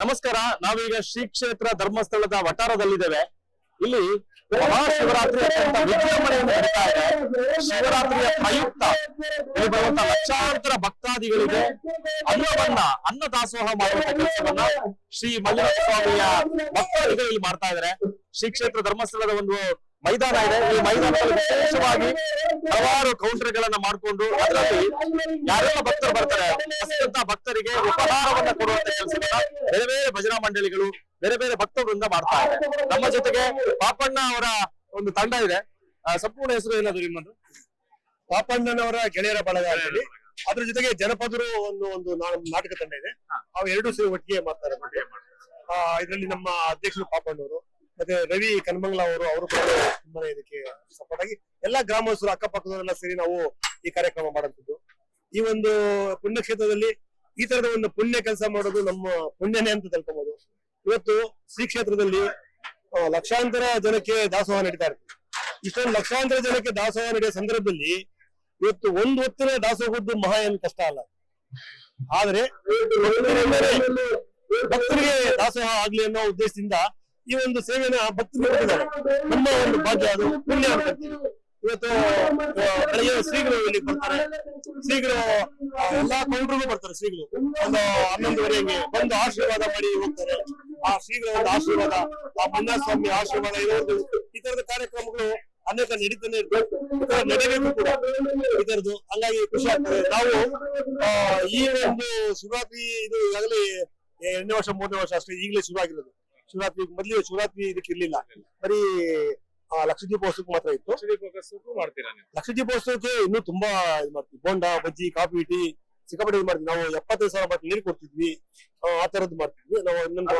ನಮಸ್ಕಾರ, ನಾವೀಗ ಶ್ರೀ ಕ್ಷೇತ್ರ ಧರ್ಮಸ್ಥಳದ ವಟಾರದಲ್ಲಿದ್ದೇವೆ ಇಲ್ಲಿ ಮಹಾಶಿವರಾತ್ರಿ ಅತ್ಯಂತ ವಿಜೃಂಭಣೆಯಿಂದ ನಡೀತಾ ಇದೆ. ಶಿವರಾತ್ರಿಯ ಪ್ರಯುಕ್ತ ಇಲ್ಲಿ ಬರುವಂತ ಲಕ್ಷಾಂತರ ಭಕ್ತಾದಿಗಳಿಗೆ ಅನ್ನವನ್ನ ಅನ್ನ ದಾಸೋಹ ಮಾಡುವಂತ ಕೆಲಸವನ್ನ ಶ್ರೀ ಮಂಜುನಾಥ ಸ್ವಾಮಿಯ ಭಕ್ತಾದಿಗಳು ಇಲ್ಲಿ ಮಾಡ್ತಾ ಇದ್ದಾರೆ. ಶ್ರೀ ಕ್ಷೇತ್ರ ಧರ್ಮಸ್ಥಳದ ಒಂದು ಮೈದಾನ ಇದೆ. ಈ ಮೈದಾನದಲ್ಲಿ ವಿಶೇಷವಾಗಿ ಹಲವಾರು ಕೌಂಟರ್ ಗಳನ್ನ ಮಾಡಿಕೊಂಡು ಅದರಲ್ಲಿ ಯಾರೆಲ್ಲ ಭಕ್ತರು ಬರ್ತಾರೆ ಭಕ್ತರಿಗೆ ಉಪಹಾರವನ್ನ ಕೊಡುವಂತ ಕೆಲಸವನ್ನ ಬೇರೆ ಬೇರೆ ಭಜನಾ ಮಂಡಳಿಗಳು ಬೇರೆ ಬೇರೆ ಭಕ್ತರಿಂದ ಮಾಡ್ತಾ ಇದೆ ನಮ್ಮ ಜೊತೆಗೆ ಪಾಪಣ್ಣ ಅವರ ಒಂದು ತಂಡ ಇದೆ. ಸಂಪೂರ್ಣ ಹೆಸರು ಏನಾದ್ರು ನಿಮ್ಮದು? ಪಾಪಣ್ಣನವರ ಗೆಳೆಯರ ಬಳಗ ಅಂತೇಳಿ. ಅದ್ರ ಜೊತೆಗೆ ಜನಪದರು ಒಂದು ಒಂದು ನಾಟಕ ತಂಡ ಇದೆ. ಅವು ಎರಡು ಸೇರಿ ಒಟ್ಟಿಗೆ ಮಾಡ್ತಾರೆ. ಆ, ಇದರಲ್ಲಿ ನಮ್ಮ ಅಧ್ಯಕ್ಷರು ಪಾಪಣ್ಣವರು. ಮತ್ತೆ ರವಿ ಕನ್ಮಂಗ್ಲ ಅವರು ಅವರು ಕೂಡ ತುಂಬಾನೇ ಇದಕ್ಕೆ ಸಪೋರ್ಟ್ ಆಗಿ ಎಲ್ಲಾ ಗ್ರಾಮಸ್ಥರು ಅಕ್ಕಪಕ್ಕದವರೆಲ್ಲ ಸೇರಿ ನಾವು ಈ ಕಾರ್ಯಕ್ರಮ ಮಾಡುತ್ತಿದ್ದು. ಈ ಒಂದು ಪುಣ್ಯಕ್ಷೇತ್ರದಲ್ಲಿ ಈ ತರದ ಒಂದು ಪುಣ್ಯ ಕೆಲಸ ಮಾಡೋದು ನಮ್ಮ ಪುಣ್ಯನೇ ಅಂತ ತಿಳ್ಕೊಬಹುದು ಇವತ್ತು ಶ್ರೀ ಕ್ಷೇತ್ರದಲ್ಲಿ ಲಕ್ಷಾಂತರ ಜನಕ್ಕೆ ದಾಸೋಹ ನಡೀತಾ ಇರ್ತದೆ ಇಷ್ಟೊಂದು ಲಕ್ಷಾಂತರ ಜನಕ್ಕೆ ದಾಸೋಹ ನಡೆಯುವ ಸಂದರ್ಭದಲ್ಲಿ ಇವತ್ತು ಒಂದು ಹೊತ್ತಿನ ದಾಸೋಹದ್ದು ಮಹಾ ಏನ್ ಕಷ್ಟ ಅಲ್ಲ. ಆದ್ರೆ ಭಕ್ತರಿಗೆ ದಾಸೋಹ ಆಗ್ಲಿ ಅನ್ನೋ ಉದ್ದೇಶದಿಂದ ಈ ಒಂದು ಸೇವೆನ ಭಕ್ತಿ ಕೊಟ್ಟಿದ್ದಾರೆ ನಮ್ಮ ಒಂದು ಭಾಗ್ಯ ಅದು ಪುಣ್ಯ ಅಂತ ಇವತ್ತು ಬೆಳಗ್ಗೆ ಶ್ರೀಗಳು ಇಲ್ಲಿ ಬರ್ತಾರೆ. ಶ್ರೀಗಳು ಎಲ್ಲಾ ಕೌಂಟ್ರಿಗೂ ಬರ್ತಾರೆ ಶ್ರೀಗಳು. ಒಂದು ಹನ್ನೊಂದುವರೆಗೆ ಬಂದು ಆಶೀರ್ವಾದ ಮಾಡಿ ಹೋಗ್ತಾರೆ. ಆ ಶ್ರೀಗಳ ಒಂದು ಆಶೀರ್ವಾದ, ಆ ಸ್ವಾಮಿ ಆಶೀರ್ವಾದ ಇರೋದು ಈ ತರದ ಕಾರ್ಯಕ್ರಮಗಳು ಅನೇಕ ನಡೀತಾನೆ ಇರ್ಬೇಕು ನಡೆಯಬೇಕು ಕೂಡ. ಈ ತರದ್ದು ಹಂಗಾಗಿ ಖುಷಿ ಆಗ್ತದೆ. ನಾವು ಈ ಒಂದು ಶಿವರಾತ್ರಿ ಇದು ಈಗಾಗಲೇ ಎರಡನೇ ವರ್ಷ, ಮೂರನೇ ವರ್ಷ ಅಷ್ಟೇ ಈಗಲೇ ಶುರು ಆಗಿರೋದು ಶಿವರಾತ್ರಿ ಮೊದಲು ಶಿವರಾತ್ರಿ ಇದಕ್ಕೆ ಇರ್ಲಿಲ್ಲ. ಬರೀ ಆ, ಲಕ್ಷ ದೀಪೋತ್ಸವಕ್ಕೆ ಮಾತ್ರ ಇತ್ತು. ಮಾಡ್ತೀರಾ ನೀವು? ಲಕ್ಷ ದೀಪೋತ್ಸವಕ್ಕೆ ಇನ್ನೂ ತುಂಬಾ ಇದು ಮಾಡ್ತೀವಿ. ಬೋಂಡ ಬಜ್ಜಿ ಕಾಫಿ ಟೀ ಸಿಕ್ಕಾಪಟ್ಟೆ ಇದು ಮಾಡ್ತೀವಿ. ನಾವು ಎಪ್ಪತ್ತೈದು ಸಾವಿರ ಬಾಟ್ಲಿ ನೀರು ಕೊಡ್ತಿದ್ವಿ. ಆ, ತರದ್ ತರದ್ದು ಮಾಡ್ತಿದ್ವಿ. ನಾವು ಇನ್ನೊಂದು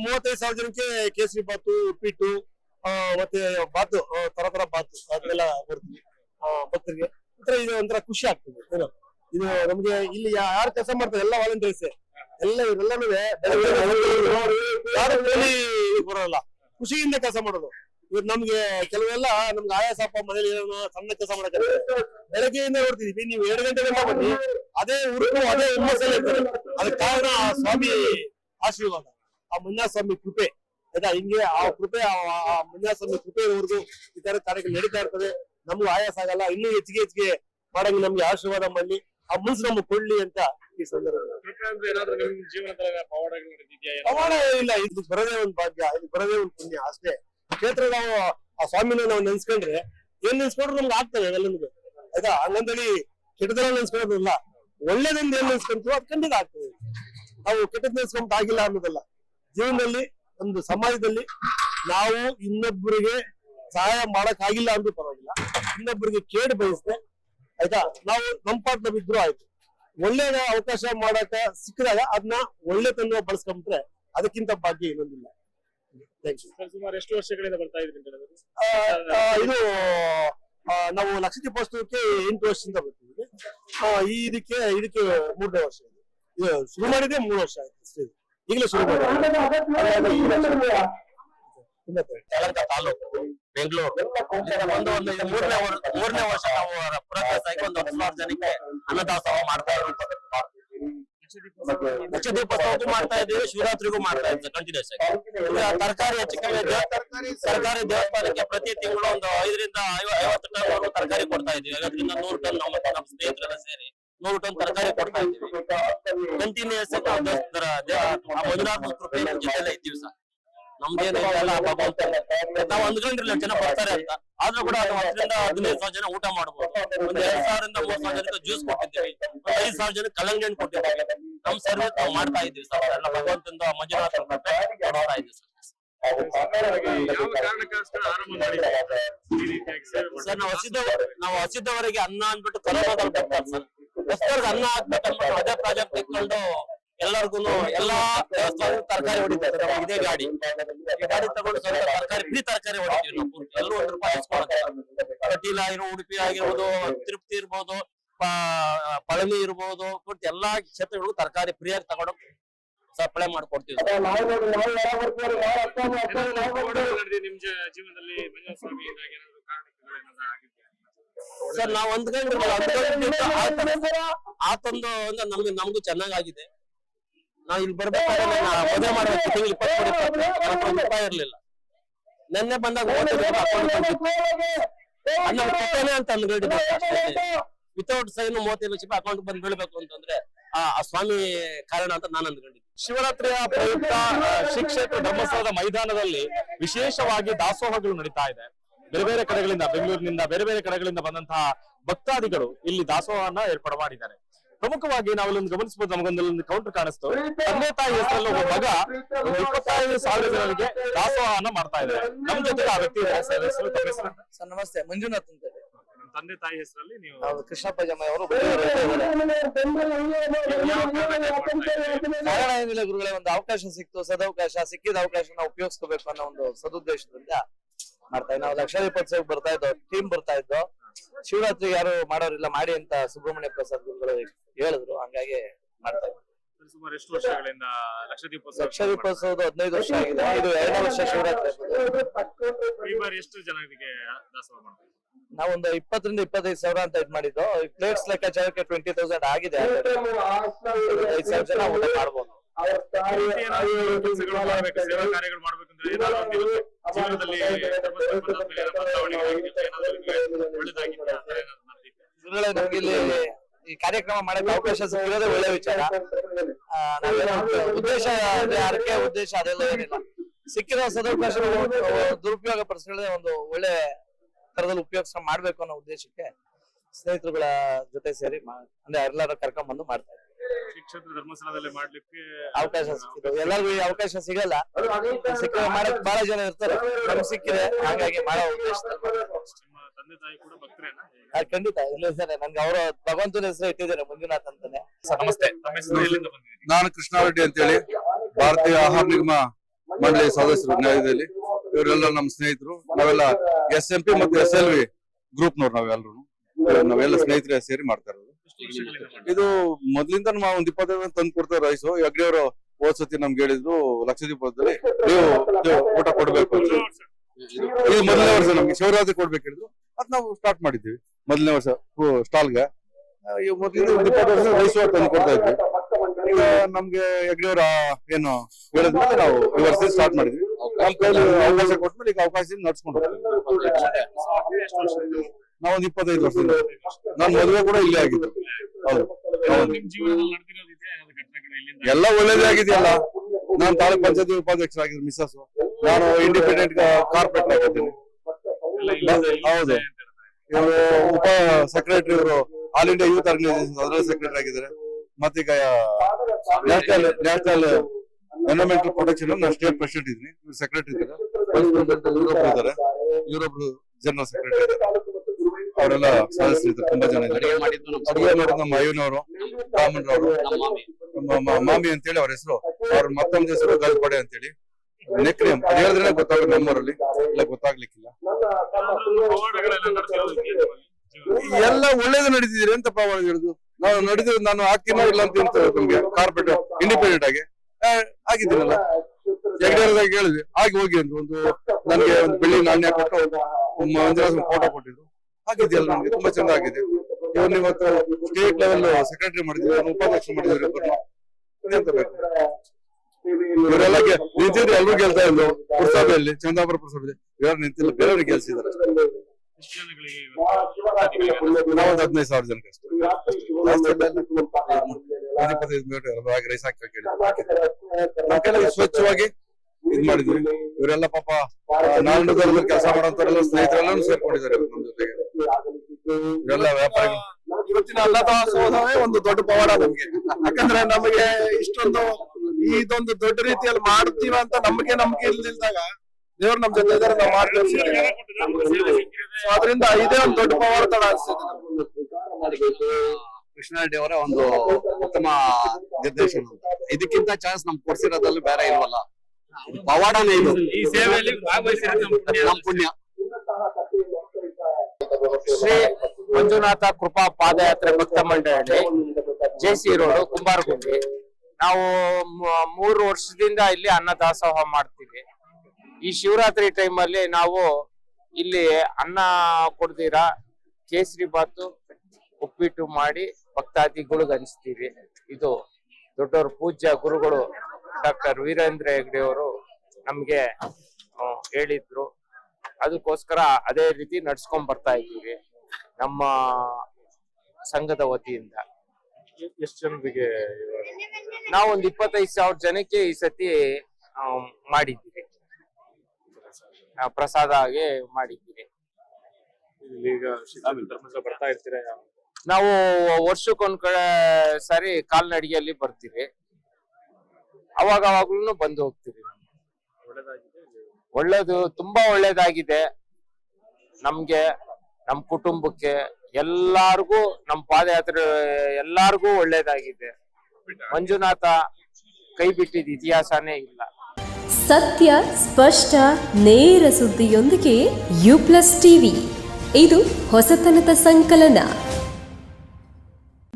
ಮೂವತ್ತೈದು ಸಾವಿರ ಜನಕ್ಕೆ ಕೇಸರಿ ಬಾತು ಉಪ್ಪಿಟ್ಟು ಆ, ಮತ್ತೆ ಬಾತು ತರ ತರ ಬಾತು ಅದನ್ನೆಲ್ಲ ಕೊಡ್ತೀವಿ. ಆ, ಭಕ್ತರಿಗೆ. ಒಂಥರ ಇದು ಒಂಥರ ಖುಷಿ ಆಗ್ತದೆ. ಏನೋ. ಇದು ನಮ್ಗೆ ಇಲ್ಲಿ ಯಾರು ಕೆಲಸ ಮಾಡ್ತಾರೆ? ಎಲ್ಲ ವಾಲಂಟಿಯರ್ಸ್ ಎಲ್ಲ ಇವರೆಲ್ಲನೂ ಯಾರು ಕೂಲಿ ಬರೋಲ್ಲ. ಖುಷಿಯಿಂದ ಕೆಲಸ ಮಾಡೋದು. ಇವತ್ತು ನಮ್ಗೆ ಕೆಲವೆಲ್ಲ ನಮ್ಗೆ ಆಯಾಸಪ್ಪ ಮನೇಲಿ ಏನೋ ಸಣ್ಣ ಕೆಲಸ ಮಾಡಕ್ಕೆ ಬೆಳಗ್ಗೆಯಿಂದ ನೋಡ್ತಿದೀವಿ ನೀವು ಎರಡು ಗಂಟೆ ಗಂಟೆ ಬನ್ನಿ ಅದೇ ಉರುಕು ಅದೇ ಹುಮ್ಮಸ್ಸಲ್ಲಿ ಇರ್ತಾರೆ. ಅದಕ್ಕೆ ಕಾರಣ ಆ ಸ್ವಾಮಿ ಆಶೀರ್ವಾದ ಆ ಮುನ್ನಾಸ್ವಾಮಿ ಸ್ವಾಮಿ ಕೃಪೆ. ಆಯ್ತಾ? ಹಿಂಗೆ ಆ ಕೃಪೆ ಆ ಮುಂಜಾ ಸ್ವಾಮಿ ಸ್ವಾಮಿ ಕೃಪೆವರೆಗೂ ಈ ತರ ಕಾರ್ಯಕ್ರಮ ನಡೀತಾ ಇರ್ತದೆ. ನಮ್ಗೂ ಆಯಾಸ ಆಗಲ್ಲ. ಇನ್ನೂ ಹೆಚ್ಚಿಗೆ ಹೆಚ್ಚಿಗೆ ಮಾಡಂಗೆ ನಮ್ಗೆ ಆಶೀರ್ವಾದ ಮಾಡಿ ಆ ಮುನ್ಸು ನಮ್ಗೆ ಕೊಡ್ಲಿ ಅಂತ ಈ ಸಂದರ್ಭದಲ್ಲಿ? ಪವಾಡ ಇಲ್ಲ ಇದು ಬರೋದೇ ಒಂದು ಭಾಗ್ಯ ಇದು ಬರದೇ ಒಂದು ಪುಣ್ಯ ಅಷ್ಟೇ. ಕ್ಷೇತ್ರ ನಾವು ಆ ಸ್ವಾಮಿನ ನಾವು ನೆನ್ಸ್ಕೊಂಡ್ರೆ ಏನ್ ನೆನ್ಸ್ಕೊಂಡ್ರು ನಮ್ಗೆ ಆಗ್ತದೆ ಅವೆಲ್ಲನಿಗೆ ಆಯ್ತಾ? ಹಂಗಂತೇಳಿ ಕೆಟ್ಟದನ್ನ ನೆನ್ಸ್ಕೊಳ್ಳೋದಿಲ್ಲ ಒಳ್ಳೇದಿಂದ ಏನ್ ನೆನ್ಸ್ಕೊಂತೀವೋ ಅದ್ ಖಂಡಿತ ಆಗ್ತದೆ. ನಾವು ಕೆಟ್ಟದ್ ನೆನ್ಸ್ಕೊಂತ ಆಗಿಲ್ಲ ಅನ್ನೋದಲ್ಲ. ಜೀವನದಲ್ಲಿ ಒಂದು ಸಮಾಜದಲ್ಲಿ ನಾವು ಇನ್ನೊಬ್ಬರಿಗೆ ಸಹಾಯ ಮಾಡಕ್ ಆಗಿಲ್ಲ ಅಂದ್ರೂ ಪರವಾಗಿಲ್ಲ. ಇನ್ನೊಬ್ಬರಿಗೆ ಕೇಡ್ ಬಯಸ್ದೆ ಆಯ್ತಾ? ನಾವು ನಮ್ಮ ಪಾಟ್ನ ಬಿದ್ರು ಆಯ್ತು. ಒಳ್ಳೇದ ಅವಕಾಶ ಮಾಡಕ ಸಿಕ್ಕಿದಾಗ ಅದನ್ನ ಒಳ್ಳೆತನ ಬಳಸ್ಕೊಂಡ್ರೆ ಅದಕ್ಕಿಂತ ಭಾಗ್ಯ ಇನ್ನೊಂದಿಲ್ಲ. ಥ್ಯಾಂಕ್ ಯು ಸರ್, ಸುಮಾರು ಎಷ್ಟು ವರ್ಷಗಳಿಂದ ಬರ್ತಾ ಇದ್ರಿ ಅಂತ ಹೇಳಿದ್ರೆ? ಆ, ಆ, ಇದು ನಾವು ಲಕ್ಷದೀಪ ದೀಪೋತ್ಸವಕ್ಕೆ ಎಂಟು ವರ್ಷದಿಂದ ಬರ್ತೀವಿ ಆ, ಈ ಇದಕ್ಕೆ ಇದಕ್ಕೆ ಮೂರನೇ ವರ್ಷ ಇದು ಶುರು ಮಾಡಿದ್ರೆ ಮೂರು ವರ್ಷ ಆಯ್ತು. ಈಗಲೇ ಶುರು ಮಾಡಿ ತುಂಬಾ thanks. ತಾಲೂಕು. ಬೆಂಗಳೂರು. ಒಂದು ಒಂದು ಇದು ಮೂರನೇ ವರ್- ಮೂರನೇ ವರ್ಷ ನಾವು ಪುರಸ್ಕೃತ ಆಗಿ ಒಂದು ಹತ್ತು ಜನಕ್ಕೆ ಅನ್ನದಾಸೋಹ ಮಾಡ್ತಾ ಇರುವಂತದ್ದು ಲಕ್ಷ ದೀಪೋತ್ಸವಕ್ಕೂ ಮಾಡ್ತಾ ಇದ್ದೀವಿ ಶಿವರಾತ್ರಿಗೂ ಮಾಡ್ತಾ ಇದ್ದೀವಿ ಕಂಟಿನ್ಯೂಸ್ ಆಗಿ. ತರಕಾರಿ ಹೆಚ್ಚು ಕಮ್ಮಿ ಸರ್ಕಾರಿ ದೇವಸ್ಥಾನಕ್ಕೆ ಪ್ರತಿ ತಿಂಗಳು ಒಂದು ಐದರಿಂದ ಐವ- ಐವತ್ತು ಟನ್ ವರೆಗೂ ತರಕಾರಿ ಕೊಡ್ತಾ ಇದೀವಿ ಐವತ್ತರಿಂದ ನೂರು ಟನ್ ನಾವು ಮತ್ತೆ ನಮ್ಮ ಸ್ನೇಹಿತರೆಲ್ಲ ಸೇರಿ ನೂರು ಟನ್ ತರಕಾರಿ ಕೊಡ್ತಾ ಇದೀವಿ ಕಂಟಿನ್ಯೂಸ್ ಮಂಜುನಾಥ ಕೃಪೆ ಜೊತೆಲೆ ಇದ್ದೀವಿ ಸರ್. ನಾವು ಅಂದ್ಕೊಂಡಿರ್ಲಿಲ್ಲ ಜನ ಬರ್ತಾರೆ ಅಂತ. ಆದ್ರೂ ಕೂಡ ಹತ್ತರಿಂದ ಹದಿನೈದು ಸಾವಿರ ಜನ ಊಟ ಮಾಡಬಹುದು ಒಂದ್ ಎರಡ್ ಸಾವಿರದಿಂದ ಮೂರ್ ಸಾವಿರ ಜನಕ್ಕೆ ಜ್ಯೂಸ್ ಕೊಟ್ಟಿದ್ದೀವಿ. ಒಂದ್ ಐದ್ ಸಾವಿರ ಜನಕ್ಕೆ ಕಲ್ಲಂಗಡಿ ಹಣ್ಣು ಕೊಟ್ಟಿದ್ದೀವಿ. ನಮ್ ಸರ್ವಿಸ್ ನಾವು ಮಾಡ್ತಾ ಇದ್ದೀವಿ ಸರ್. ಎಲ್ಲ ಭಗವಂತಂದು ಆ ಮಂಜುನಾಥ ಕೃಪೆ ಮಾಡ್ತಾ ಇದ್ದೀವಿ ಸರ್. ಸರ್ ನಾವು ನಾವು ಹಸಿದವರಿಗೆ ಅನ್ನ ಅಂದ್ಬಿಟ್ಟು ಬರ್ತಾರೆ ಸರ್. ಎಷ್ಟರಿಗೆ ಅನ್ನ ಅದೇ ಪ್ರಾಜೆಕ್ಟ್ ಇಟ್ಕೊಂಡು ಎಲ್ಲರಿಗೂ ಎಲ್ಲಾ ದೇವಸ್ಥಾನ ತರಕಾರಿ ಹೊಡಿತಾರೆ ಇದೇ ಗಾಡಿ ಈ ಗಾಡಿ ತಗೊಂಡು ಸ್ವಲ್ಪ ತರಕಾರಿ ಫ್ರೀ ತರಕಾರಿ ಹೊಡಿತೀವಿ ನಾವು ಪೂರ್ತಿ ಎಲ್ಲರೂ ಒಂದ್ ರೂಪಾಯಿ ಕಟೀಲ ಇರೋ ಉಡುಪಿ ಆಗಿರ್ಬೋದು ತಿರುಪತಿ ಇರ್ಬೋದು ಪಳನಿ ಇರ್ಬೋದು ಪೂರ್ತಿ ಎಲ್ಲಾ ಕ್ಷೇತ್ರಗಳು ತರಕಾರಿ ಫ್ರೀಯಾಗಿ ತಗೊಂಡು ಸಪ್ಲೈ ಮಾಡ್ಕೊಡ್ತೀವಿ ನಿಮ್ ಜೀವನದಲ್ಲಿ ಸರ್ ನಾವ್ ಒಂದ್ ಅಂದ್ಕೊಂಡಿದ್ದು ಆತಂದು ಅಂದ್ರೆ ನಮ್ಗೆ ನಮ್ಗೂ ಚೆನ್ನಾಗಾಗಿದೆ ನಾವ್ ಇಲ್ಲಿ ಬರ್ಬೇಕಾದ್ರೆ ನಾನು ಮದುವೆ ಮಾಡ್ಬೇಕು ತಿಂಗಳು ಇಪ್ಪತ್ತು ಒಂದು ರೂಪಾಯಿ ಇರ್ಲಿಲ್ಲ ನೆನ್ನೆ ಬಂದಾಗ ಅಂತ ವಿತೌಟ್ ಸೈನ್ ಮೂವತ್ತೈದು ಲಕ್ಷ ರೂಪಾಯಿ ಅಕೌಂಟ್ ಬಂದು ಬೀಳ್ಬೇಕು ಅಂತಂದ್ರೆ ಆ ಸ್ವಾಮಿ ಕಾರಣ ಅಂತ ನಾನು ಅಂದ್ಕೊಂಡಿದ್ದೆ ಶಿವರಾತ್ರಿಯ ಪ್ರಯುಕ್ತ ಶಿಕ್ಷಕ ಶ್ರೀ ಕ್ಷೇತ್ರ ಧರ್ಮಸ್ಥಳದ ಮೈದಾನದಲ್ಲಿ ವಿಶೇಷವಾಗಿ ದಾಸೋಹಗಳು ನಡೀತಾ ಇದೆ ಬೇರೆ ಬೇರೆ ಕಡೆಗಳಿಂದ ಬೆಂಗಳೂರಿನಿಂದ ಬೇರೆ ಬೇರೆ ಕಡೆಗಳಿಂದ ಬಂದಂತಹ ಭಕ್ತಾದಿಗಳು ಇಲ್ಲಿ ದಾಸೋಹವನ್ನ ಏರ್ಪಾಡು ಮಾಡಿದ್ದಾರೆ ಪ್ರಮುಖವಾಗಿ ನಾವು ಇಲ್ಲೊಂದು ಗಮನಿಸಬಹುದು ನಮಗೊಂದು ಕೌಂಟರ್ ಕಾಣಿಸ್ತು. ತಂದೆ ತಾಯಿ ಹೆಸರಲ್ಲಿ ಒಬ್ಬ ಮಗ ಒಂದು ಇಪ್ಪತ್ತೈದು ಸಾವಿರ ಜನರಿಗೆ ದಾಸೋಹವನ್ನ ಮಾಡ್ತಾ ಇದ್ದಾರೆ ನಮ್ ಜೊತೆ ಆ ವ್ಯಕ್ತಿ ಇದ್ದಾರೆ. ಸರ್, ಹೆಸರು ಸರ್ ನಮಸ್ತೆ. ಮಂಜುನಾಥ್ ಅಂತ ಹೇಳಿ ತಂದೆ ತಾಯಿ ಹೆಸರಲ್ಲಿ ನೀವು ಕೃಷ್ಣಪ್ಪ ಜಮ್ಮ ಅವರು ಕಾರಣ ಏನಿಲ್ಲ ಗುರುಗಳೇ ಒಂದು ಅವಕಾಶ ಸಿಕ್ತು ಸದವಕಾಶ ಸಿಕ್ಕಿದ ಅವಕಾಶನ ಉಪಯೋಗಿಸ್ಕೋಬೇಕು ಅನ್ನೋ ಒಂದು ಸದುದ್ದೇಶದಿಂದ ಮಾಡ್ತಾ ಇದ್ದೀವಿ. ನಾವು ಲಕ್ಷಾಧಿಪತಿ ಬರ್ತಾ ಇದ್ದೋ ಟೀಮ್ ಬರ್ತಾ ಇದ್ದೋ ಶಿವರಾತ್ರಿ ಯಾರು ಮಾಡೋರಿಲ್ಲ ಮಾಡಿ ಅಂತ ಸುಬ್ರಹ್ಮಣ್ಯ ಪ್ರಸಾದ್ ಗುರುಗಳು ಹೇಳಿದ್ರು ಹಂಗಾಗಿ ಮಾಡ್ತಾ ಇದ್ದೀವಿ ಸುಮಾರು ಎಷ್ಟು ವರ್ಷಗಳಿಂದ ಲಕ್ಷದೀಪೋತ್ಸವ ಲಕ್ಷದೀಪೋತ್ಸವದ ಹದಿನೈದು ವರ್ಷ ಆಗಿದೆ. ಇದು ಎರಡನೇ ವರ್ಷ ಶಿವರಾತ್ರಿ. ಈ ಬಾರಿ ಎಷ್ಟು ಜನರಿಗೆ ದಾಸೋಹ ಮಾಡ್ತಾರೆ? ನಾವೊಂದು ಇಪ್ಪತ್ತರಿಂದ ಇಪ್ಪತ್ತೈದು ಸಾವಿರ ಅಂತ ಇದ್ ಮಾಡಿದ್ದು. ಪ್ಲೇಟ್ಸ್ ಲೆಕ್ಕಾಚಾರಕ್ಕೆ ಟ್ವೆಂಟಿ ತೌಸಂಡ್ ಆಗಿದೆ. ಐದು ಸಾವಿರ ಜನ ಊಟ ಮಾಡ್ಬೋದು. ಈ ಸೇವಾ ಕಾರ್ಯಗಳು ಮಾಡ್ಬೇಕಂದ್ರೆ. ಜೀವನದಲ್ಲಿ ಕಾರ್ಯಕ್ರಮ ಮಾಡಕ್ಕೆ ಅವಕಾಶ ಸಿಕ್ಕಿರೋದೇ ಒಳ್ಳೆ ವಿಚಾರ. ಉದ್ದೇಶ ಯಾರಕ್ಕೆ ಉದ್ದೇಶ ಅದೆಲ್ಲ ಏನಿಲ್ಲ. ಸಿಕ್ಕಿರೋ ಸದವಕಾಶ ದುರುಪಯೋಗ ಪಡಿಸ್ಕೊಳ್ಳದೆ ಒಂದು ಒಳ್ಳೆ ತರದಲ್ಲಿ ಉಪಯೋಗ ಮಾಡ್ಬೇಕು ಅನ್ನೋ ಉದ್ದೇಶಕ್ಕೆ ಸ್ನೇಹಿತರುಗಳ ಜೊತೆ ಸೇರಿ ಮಾ- ಅಂದ್ರೆ ಎಲ್ಲರೂ ಕರ್ಕೊಂಡ್ ಬಂದು ಮಾಡ್ತಾರೆ ಇದ್ದೀವಿ ಕ್ಷೇತ್ರ ಧರ್ಮಸ್ಥಳದಲ್ಲಿ ಮಾಡ್ಲಿಕ್ಕೆ ಅವಕಾಶ ಸಿಕ್ಕಿದೆ. ಎಲ್ಲರಿಗೂ ಈ ಅವಕಾಶ ಸಿಗಲ್ಲ. ಸಿಕ್ಕ ಮಾಡಕ್ ಬಹಳ ಜನ ಇರ್ತಾರೆ. ನಮ್ಗೆ ಸಿಕ್ಕಿದೆ ಹಾಗಾಗಿ ಮಾಡೋ ಉದ್ದೇಶ. ನಿಮ್ಮ ತಂದೆ ತಾಯಿ ಕೂಡ ಭಕ್ತರೇನಾ? ಖಂಡಿತ. ಇಲ್ಲ ಸರ್ ನನ್ಗೆ ಅವರ ಭಗವಂತನ ಹೆಸರು ಇಟ್ಟಿದ್ದಾರೆ ಮಂಜುನಾಥ್ ಅಂತಾನೆ. ಸರ್ ನಮಸ್ತೆ. ತಮ್ಮ ಹೆಸರು ಎಲ್ಲಿಂದ ಬಂದಿದ್ದೀರಿ? ನಾನು ಕೃಷ್ಣಾರೆಡ್ಡಿ ಅಂತೇಳಿ. ಭಾರತೀಯ ಆಹಾರ ನಿಗಮ ಮಂಡಳಿ ಸದಸ್ಯರು ನ್ಯಾಯದಲ್ಲಿ ಇವರೆಲ್ಲ ನಮ್ಮ ಸ್ನೇಹಿತರು. ನಾವೆಲ್ಲ ಎಸ್ ಎಂ ಪಿ ಮತ್ತು ಎಸ್ ಎಲ್ ವಿ ಗ್ರೂಪ್ನವ್ರು ನಾವೆಲ್ಲರೂ ನಾವೆಲ್ಲ ಸ್ನೇಹಿತರೆ ಸೇರಿ ಮಾಡ್ತಾ ಇರೋದು? ಇದು ಮೊದ್ಲಿಂದ ನಾವು ಒಂದ್ ಇಪ್ಪತ್ತೈದು ತಂದು ಕೊಡ್ತಾರೆ ರೈಸು ಅವರು ಹೋದ್ ಸತಿ ನಮ್ಗೆ ಹೇಳಿದ್ರು ಲಕ್ಷದೀಪದಲ್ಲಿ ನೀವು ಊಟ ಕೊಡ್ಬೇಕು ಇದು ಮೊದಲನೇ ವರ್ಷ ನಮ್ಗೆ ಶಿವರಾತ್ರಿ ಕೊಡ್ಬೇಕು ಹೇಳಿದ್ರು. ಅದ್ ನಾವು ಸ್ಟಾರ್ಟ್ ಮಾಡಿದ್ವಿ ಮೊದಲನೇ ವರ್ಷ ಸ್ಟಾಲ್ಗೆ ಈ ಮೊದ್ಲಿಂದ ಒಂದ್ ಇಪ್ಪತ್ತು ವರ್ಷ ರೈಸು ತಂದು ಕೊಡ್ತಾ ಇದ್ವಿ. ಈಗ ನಮ್ಗೆ ಯಗ್ರಿಯವ್ರ ಏನು ಹೇಳಿದ್ಮೇಲೆ ನಾವು ಈ ವರ್ಷ ಸ್ಟಾರ್ಟ್ ಮಾಡಿದ್ವಿ ನಮ್ ಕೈಲಿ ಅವಕಾಶ ಕೊಟ್ಮೇಲೆ ಈಗ ಅವಕಾಶದಿಂದ ನಡ್ಸ್ಕೊಂಡು ಹೋಗ್ತೀವಿ? ನಾವು ಒಂದ್ ಇಪ್ಪತ್ತೈದು ವರ್ಷದಿಂದ ನಾನು ಮದುವೆ ಕೂಡ ಇಲ್ಲೇ ಆಗಿದ್ದು. ಹೌದು. ಎಲ್ಲ ಒಳ್ಳೇದೇ ಆಗಿದೆಯಲ್ಲ. ನಾನು ತಾಲೂಕ್ ಪಂಚಾಯತಿ ಉಪಾಧ್ಯಕ್ಷ ಆಗಿದ್ದು ಮಿಸ್ಸಸ್. ನಾನು ಇಂಡಿಪೆಂಡೆಂಟ್ ಕಾರ್ಪೊರೇಟ್ ಆಗಿದ್ದೀನಿ ಹೌದು. ಇವರು ಉಪ ಸೆಕ್ರೆಟರಿ ಇವರು ಆಲ್ ಇಂಡಿಯಾ ಯೂತ್ ಆರ್ಗನೈಸೇಷನ್ ಅದರಲ್ಲಿ ಸೆಕ್ರೆಟರಿ ಆಗಿದ್ದಾರೆ. ಮತ್ತೀಗ ನ್ಯಾಷನಲ್ ನ್ಯಾಷನಲ್ ಎನ್ವೈರನ್ಮೆಂಟಲ್ ಪ್ರೊಟೆಕ್ಷನ್ ನಾನು ಸ್ಟೇಟ್ ಪ್ರೆಸಿಡೆಂಟ್ ಇದ್ದೀನಿ. ಇವ್ರು ಸೆಕ್ರೆಟರಿ ಇದ್ದಾರೆ. ಯೂರೋಪ್ ಇದ್ದಾರೆ. ಯೂರೋಪ್ ಜನರಲ್ ಸೆಕ್ರೆಟರಿ ಇದ್ದಾರೆ. ಅವರೆಲ್ಲ ಸದಸ್ಯರಿದ್ದರು ತುಂಬಾ ಜನ ಅಡಿಗೆ ಮಾಡಿದ್ದು ನಮ್ಮ ಅಯ್ಯನವರು ರಾಮನ್ರವರು ನಮ್ಮ ಮಾಮಿ. ಅಂತೇಳಿ ಅವ್ರ ಹೆಸರು. ಅವ್ರ ಮತ್ತೊಂದು ಹೆಸರು ಗಲ್ಪಡೆ ಅಂತೇಳಿ. ನೆಕ್ ನೇಮ್ ಅದು ಹೇಳಿದ್ರೆ ಗೊತ್ತಾಗುತ್ತೆ ನಮ್ಮೂರಲ್ಲಿ. ಇಲ್ಲ ಗೊತ್ತಾಗ್ಲಿಕ್ಕಿಲ್ಲ? ಎಲ್ಲ ಒಳ್ಳೇದು ನಡೀತಿದ್ರೆ ಎಂತ ಪ್ರಾಬ್ಲಮ್ ಹೇಳುದು. ನಾವು ನಡೆದು ನಾನು ಹಾಕ್ತೀನೋ ಇಲ್ಲ ಅಂತ ನಮ್ಗೆ ಕಾರ್ಪೊರೇಟ್ ಇಂಡಿಪೆಂಡೆಂಟ್ ಆಗಿ. ಆಗಿದ್ದೀನಲ್ಲ ಹೇಳಿದ್ವಿ. ಆಗಿ ಹೋಗಿ ಅಂತ ಒಂದು ನನ್ಗೆ ಒಂದು ಬೆಳ್ಳಿ ನಾಣ್ಯ ಕೊಟ್ಟು ಮಂಜುನಾಥ್ ಫೋಟೋ ಕೊಟ್ಟಿದ್ರು. ಆಗಿದೆಯಲ್ಲ ನಮ್ಗೆ ತುಂಬಾ ಚಂದ ಆಗಿದೆ. ಇವನ್ ಇವತ್ತು ಸ್ಟೇಟ್ ಲೆವೆಲ್ ಸೆಕ್ರೆಟರಿ ಮಾಡಿದ್ರು ಉಪಾಧ್ಯಕ್ಷ ಮಾಡಿದ್ರು ಇಬ್ಬರು ಇವರೆಲ್ಲ ನಿಂತಿದ್ರೆ ಎಲ್ರು ಗೆಲ್ತಾ ಇದ್ರು, ಪುರಸಭೆಯಲ್ಲಿ, ಚಂದಾಪುರ ಪುರಸಭೆ ಇವರು ನಿಂತಿಲ್ಲ ಬೇರೆಯವ್ರಿಗೆ ಗೆಲ್ಸಿದ್ದಾರೆ. ಸ್ವಚ್ಛವಾಗಿ ಇದ್ ಮಾಡಿದ್ವಿ. ಇವರೆಲ್ಲ ಪಾಪ, ನಾಲ್ಕು ಕೆಲಸ ಮಾಡೋಂಥವ್ರೆಲ್ಲ ಸ್ನೇಹಿತರೆಲ್ಲ ಸೇರ್ಕೊಂಡಿದ್ದಾರೆ ನಮ್ ಜೊತೆಗೆ. ಇವರೆಲ್ಲ ವ್ಯಾಪಾರಿಗಳು. ಇವತ್ತಿನ ಅನ್ನದಾಸೋಹವೇ ಒಂದು ದೊಡ್ಡ ಪವಾಡ ನಮ್ಗೆ. ಯಾಕಂದ್ರೆ ನಮಗೆ ಇಷ್ಟೊಂದು ಇದೊಂದು ದೊಡ್ಡ ರೀತಿಯಲ್ಲಿ ಮಾಡ್ತೀವ ಅಂತ ನಮ್ಗೆ ನಮ್ಗೆ ಇಲ್ದಿಲ್ದಾಗ ದೇವ್ರು ನಮ್ ಜೊತೆ ಇದಾರೆ ನಾವು ಮಾಡ್ತೀವಿ ಸೊ ಅದರಿಂದ ಇದೇ ಒಂದು ದೊಡ್ಡ ಪವಾಡ ತರ ಅನ್ಸುತ್ತೆ ನಮ್ಗೆ. ಕೃಷ್ಣಾರೆಡ್ಡಿ ಅವರ ಒಂದು ಉತ್ತಮ ನಿರ್ದೇಶನ. ಇದಕ್ಕಿಂತ ಚಾನ್ಸ್ ನಮ್ಗೆ ಕೊಡ್ಸಿರೋದ್ರಲ್ಲಿ ಬೇರೆ ಇಲ್ವಲ್ಲ? ಪವಾಡನೇ ಇದು. ಈ ಸೇವೆಯಲ್ಲಿ ಭಾಗವಹಿಸಿರೋದು ನಮ್ಮ ಪುಣ್ಯ. ಶ್ರೀ ಮಂಜುನಾಥ ಕೃಪಾ ಪಾದಯಾತ್ರೆ ಭಕ್ತ ಮಂಡಳಿ ಜೆಸಿ ರೋಡ್, ಕುಂಬಾರಗುಂಡಿ. ನಾವು ಮೂರು ವರ್ಷದಿಂದ ಇಲ್ಲಿ ಅನ್ನದಾಸೋಹ ಮಾಡ್ತೀವಿ. ಈ ಶಿವರಾತ್ರಿ ಟೈಮ್ ಅಲ್ಲಿ ನಾವು ಇಲ್ಲಿ ಅನ್ನ ಕೊಡ್ದಿರಾ, ಕೇಸರಿ ಬಾತು, ಉಪ್ಪಿಟ್ಟು ಮಾಡಿ ಭಕ್ತಾದಿಗಳಿಗೆ ಹಂಚ್ತೀವಿ. ಇದು ದೊಡ್ಡವ್ರ ಪೂಜ್ಯ ಗುರುಗಳು ಡಾಕ್ಟರ್ ವೀರೇಂದ್ರ ಹೆಗ್ಡೆ ಅವರು ನಮ್ಗೆ ಹೇಳಿದ್ರು. ಅದಕ್ಕೋಸ್ಕರ ಅದೇ ರೀತಿ ನಡ್ಸ್ಕೊಂಡ್ ಬರ್ತಾ ಇದ್ದೀವಿ ನಮ್ಮ ಸಂಘದ ವತಿಯಿಂದ. ಎಷ್ಟು ಜನರಿಗೆ ನಾವು ಒಂದು ಇಪ್ಪತ್ತೈದು ಸಾವಿರ ಜನಕ್ಕೆ ಈ ಸತಿ ಮಾಡಿದ್ದೀವಿ. ಆ, ಪ್ರಸಾದ ಆಗಿ ಮಾಡಿದ್ದೀವಿ. ಈಗ ಧರ್ಮಸ್ಥಳ ಬರ್ತಾ ಇರ್ತೀರಾ? ನಾವು ವರ್ಷಕ್ಕೊಂದ್ ಕಡೆ ಸಾರಿ ಕಾಲ್ನಡಿಗೆಯಲ್ಲಿ ಬರ್ತೀವಿ. ಅವಾಗ ಅವಾಗ್ಲೂ ಬಂದು ಹೋಗ್ತೀವಿ. ಒಳ್ಳೇದಾಗಿದೆ. ಒಳ್ಳೇದು, ತುಂಬಾ ಒಳ್ಳೇದಾಗಿದೆ. ನಮ್ಗೆ, ನಮ್ ಕುಟುಂಬಕ್ಕೆ, ಎಲ್ಲಾರ್ಗೂ, ನಮ್ ಪಾದಯಾತ್ರೆ, ಎಲ್ಲಾರ್ಗೂ ಒಳ್ಳೇದಾಗಿದೆ. ಮಂಜುನಾಥ ಕೈ ಬಿಟ್ಟಿದ ಇತಿಹಾಸನೇ ಇಲ್ಲ. ಸತ್ಯ, ಸ್ಪಷ್ಟ, ನೇರ ಸುದ್ದಿಯೊಂದಿಗೆ ಯು ಪ್ಲಸ್ ಟಿವಿ. ಇದು ಹೊಸತನದ ಸಂಕಲನ.